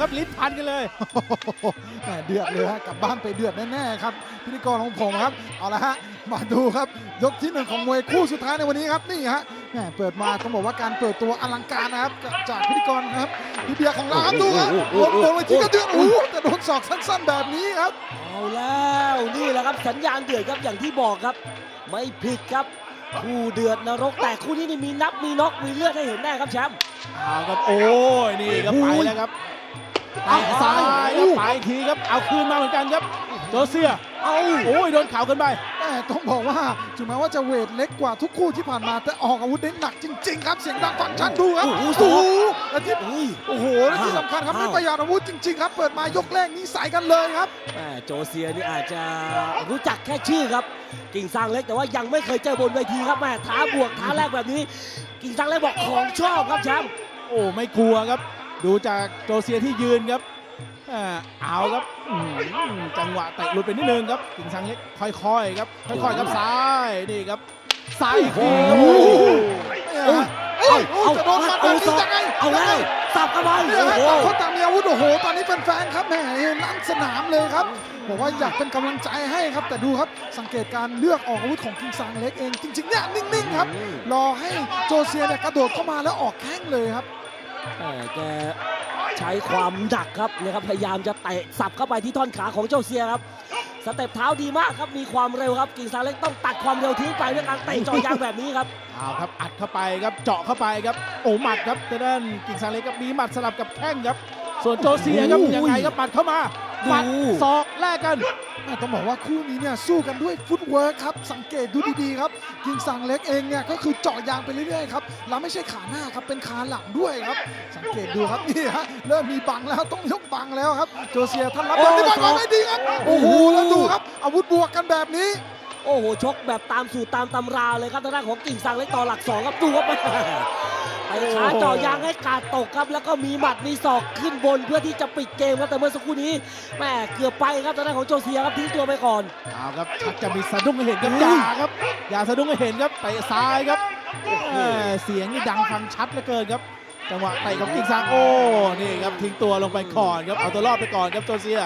ครับลิ้นพันกันเลยแหม่เดือดเลยฮะกลับบ้านไปเดือดแน่ๆครับพิธีกรของผมครับเอาละฮะมาดูครับยกที่หนึ่งของมวยคู่สุดท้ายในวันนี้ครับนี่ฮะแหม่เปิดมาต้องบอกว่าการเปิดตัวอลังการนะครับจากพิธีกรครับพี่เบียร์ของเราครับดูครับโดนโดนไปทีก็เดือดโอ้โหแต่โดนศอกสั้น ๆ แบบนี้ครับ เอาแล้วนี่แหละครับสัญญาณเดือดครับอย่างที่บอกครับ ไม่ผิดครับคู่เดือดนรกแต่คู่นี้นี่มีนับมีน็อกมีเลือดให้เห็นแน่ครับแชมป์ เอาครับโอ้ยนี่ครับไปแล้วครับ เอาเตะซ้ายครับไปอีกทีครับ เอาคืนมาเหมือนกันครับโจเซียเอาโอ้ยโดนเข่ากันไปแม่ต้องบอกว่าถึงแม้ว่าจะเวทเล็กกว่าทุกคู่ที่ผ่านมาแต่ออกอาวุธได้หนักจริง ๆ ครับ เสียงดังฟังชัดดูครับโอ้โหโอ้โหและที่อุ้ยโอ้โหและที่สำคัญครับอ้าวไม่ประหยัดอาวุธจริง ๆ ครับ เปิดมายกแรกนี้ใส่กันเลยครับแม่โจเซียนี่อาจจะรู้จักแค่ชื่อครับ กิ่งซางเล็กแต่ว่ายังไม่เคยเจอบนเวทีครับแม่ท้าบวกท้าแรกแบบนี้ กิ่งซางเล็กบอกของชอบครับแชมป์โอ้ไม่กลัวครับ ดูจากโจเซียที่ยืนครับอ่าเอาครับอื้อหือจังหวะเตะหลุดไปนิดนึงครับกิ่งซังเล็กค่อยๆครับค่อยๆครับซ้ายนี่ครับซ้ายอีกทีครับโอ้โอ้โหโหเอ้ยโอ้ยจะโดนฟันแบบนี้ยังไงเอาแล้วสับเข้าไปเนี่ยโอ้ฮะโหต่างคนต่างมีอาวุธโอ้โห ตอนนี้แฟนๆครับแหมนั่นสนามเลยครับบอกว่าอยากเป็นกำลังใจให้ครับ แต่ดูครับสังเกตการเลือกออกอาวุธของคิงซางเล็กเองจริงๆเนี่ยนิ่งๆครับรอให้โจเซียเนี่ยกระโดดเข้ามาแล้วออกแข้งเลยครับ แม่แกใช้ความหนักครับนะครับพยายามจะเตะสับเข้าไปที่ท่อนขาของเจ้าเซียครับ สเต็ปเท้าดีมากครับมีความเร็วครับกิ่งซางเล็กต้องตัดความเร็วทิ้งไปด้วยการเตะเจอยางแบบนี้ครับเอาครับอัดเข้าไปครับเจาะเข้าไปครับโอ้หมัดครับทางด้านกิ่งซังเล็กครับมีหมัดสลับกับแข้งครับ ส่วนโจเซียครับโอ้โหยังไงครับปัดเข้ามา หมัดดูศอกแลกกันแม่ต้องบอกว่าคู่นี้เนี่ยสู้กันด้วยฟุตเวิร์คครับ สังเกตดูดีๆครับยิงสังเล็กเองเนี่ยก็คือเจาะยางไปเรื่อยๆครับแล้วไม่ใช่ขาหน้าครับเป็นขาหลังด้วยครับ สังเกตดูครับนี่ฮะเริ่มมีบังแล้วต้องยกบังแล้วครับโจเซียท่านรับโอ้แบบนี้ศอกไม่ดีครับโอ้โหแล้วดูครับอาวุธบวกกันแบบนี้ โอ้โหชกแบบตามสูตรตามตำราเลยครับทางด้านของกิ่งซางเล็กต่อหลักสองครับดูครับไปขาเจาะยางให้กาดตกครับ แล้วก็มีหมัดมีศอกขึ้นบนเพื่อที่จะปิดเกมครับแต่เมื่อสักครู่นี้แม่เกือบไปครับทางด้านของโจเซียครับทิ้งตัวไปก่อนเอาครับชักจะมีสะดุ้งให้เห็นครับอย่าครับ อย่าสะดุ้งให้เห็นครับเตะซ้ายครับแหม่เสียงนี่ดังฟังชัดเหลือเกินครับจังหวะเตะของกิ่งซางโอ้นี่ครับทิ้งตัวลงไปก่อนครับเอาตัวรอดไปก่อนครับโจเซีย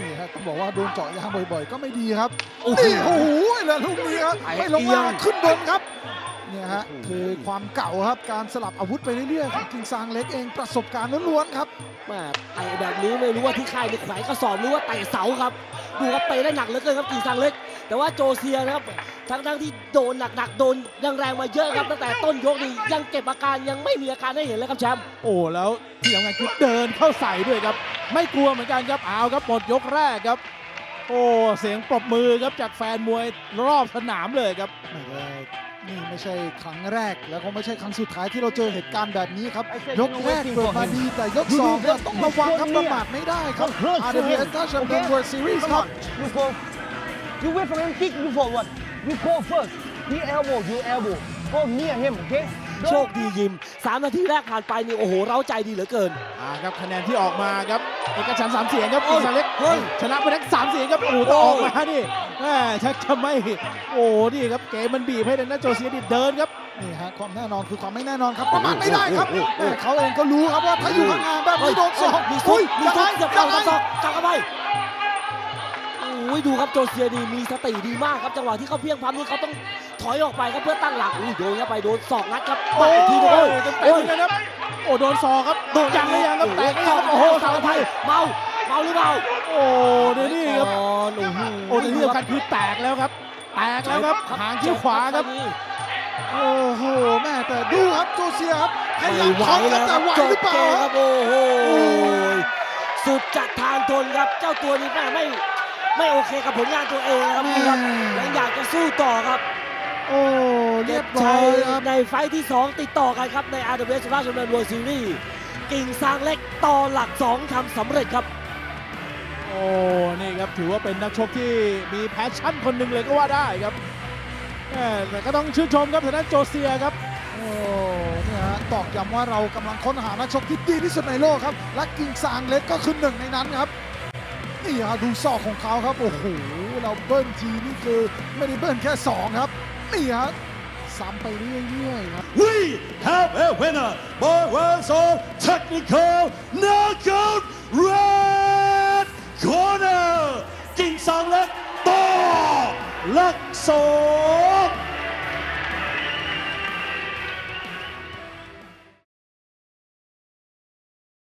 นี่ฮะต้องบอกว่าโดนเจาะยางบ่อยๆ ก็ไม่ดีครับโอ้โหนี่โอ้โหแล้วลูกนี้ครับไอ้ไม่ลงเอียมางขึ้นบนครับเนี่ยฮะคือความเก่าครับการสลับอาวุธไปเรื่อยๆของกิงซางเล็กเองประสบการณ์ล้วนๆครับแม่เตะแบบนี้ไม่รู้ว่าที่ค่ายนี่แขวนกระสอบหรือว่าเตะเสาครับ ดูครับเตะได้หนักเหลือเกินครับกิ่งซางเล็ก แต่ว่าโจเซียนะครับ ทั้งทั้งๆที่โดนหนักๆโดนแรงๆมาเยอะครับตั้งแต่ต้นยกนี่ยังเก็บอาการยังไม่มีอาการให้เห็นเลยครับแชมป์โอ้แล้วที่สำคัญคือเดินเข้าใส่ด้วยครับ ไม่กลัวเหมือนกันครับเอาครับหมดยกแรกครับ โอ้เสียงปรบมือครับจากแฟนมวยรอบสนามเลยครับไม่ได้นี่ไม่ใช่ครั้งแรก แล้วก็ไม่ใช่ครั้งสุดท้ายที่เราเจอเหตุการณ์แบบนี้ครับ ยกแรกเปิดมาดีแต่ยกสองเนี่ยต้องระวังครับประมาทไม่ได้ครับ RWS Touch and World Series ครับ You go. You wait for him kick. You for what? You go first. He elbow. You elbow. Go near him. Okay. โชคดียิม 3 นาทีแรกผ่านไปนี่โอ้โห เร้าใจดีเหลือเกิน อ่าครับคะแนนที่ออกมาครับเอกฉันท์สามเสียงครับโอ้อิยสราเล็กเฮ้ย ชนะไปทั้งสามเสียงครับโอ้โหต้องโอ้ออกมานี่แม่ชักจะไม่โอ้นี่ครับเกมมันบีบให้ทางด้านโจเซียดิเดินครับนี่ฮะความแน่นอนคือความไม่แน่นอนครับประมาทไม่ได้ครับแต่เขาเองก็รู้ครับว่าถ้าอยู่ข้างหน้าแบบนี้โดนสองมีซุอุ้ดยมียังซุไงดเกือบยัเข้างไงกระสอบจับเข้าไปโอ้ยดูครับโจเซียดีมีสติดีมากครับจังหวะที่เขาเพียงพล้ำนี่เขาต้องถอยออกไปครับเพื่อตั้งหลักอุ้ยโดนเข้าไปโดนศอกงัดครับโอ้ปัดยอีกทีหนึงโอ้โอ้ยยเต็มโอ้ยๆเลยครับโอ้โดนซอกครับโดนยังหรือยังครับแตกหรือยังครับโอ้โหสาวไทยเมาเมาหรือเปล่าโอ้เดี๋ยวนี่ครับก่อนโอ้โหโอ้แต่ที่สำคัญคือแตกแล้วครับ แตกแล้วครับหางคิ้วขวาครับโอ้โหแม่แต่ดูครับโจเซียครับพไม่ยายามไหวท้องแล้วแต่ไหวจหรืบอเปเกล่ามคครัรับบโอ้โหสุดจัดทางทนครับเจ้าตัวนี้แม่ไม่ ไม่โอเคกับผลงานตัวเองนะครับดูครับยังอยากจะสู้ต่อครับโอ้เรีเก็ยบบชัร้อยยครับในไฟท์ที่ 2 ติดต่อกันครับใน RWS ราชดำเนินเวิลด์ซีรีส์กิ่งซางเล็กต่อหลัก 2ทำสำเร็จครับ โอ้ นี่ครับ ถือว่าเป็นนักชกที่มีแพชชั่นคนหนึ่งเลยก็ว่าได้ครับแหม่แต่ก็ต้องชื่นชมครับทางด้านโจเซียครับ โอ้เนี่ยฮะตอกย้ำว่าเรากำลังค้นหานักชกที่ดีที่สุดในโลกครับ และกิงซางเล็กก็คือหนึ่งในนั้นครับ นี่ฮะดูซอกของเขาครับ โอ้โห เราเบิ้ลทีนี่คือไม่ได้เบิ้ลแค่สองครับ นี่ฮะซ้ำไปเรื่อยๆครับ We have a winner by Warsaw Technical Knockout Red Corner กิ่งสังเล็กต่อลักษณ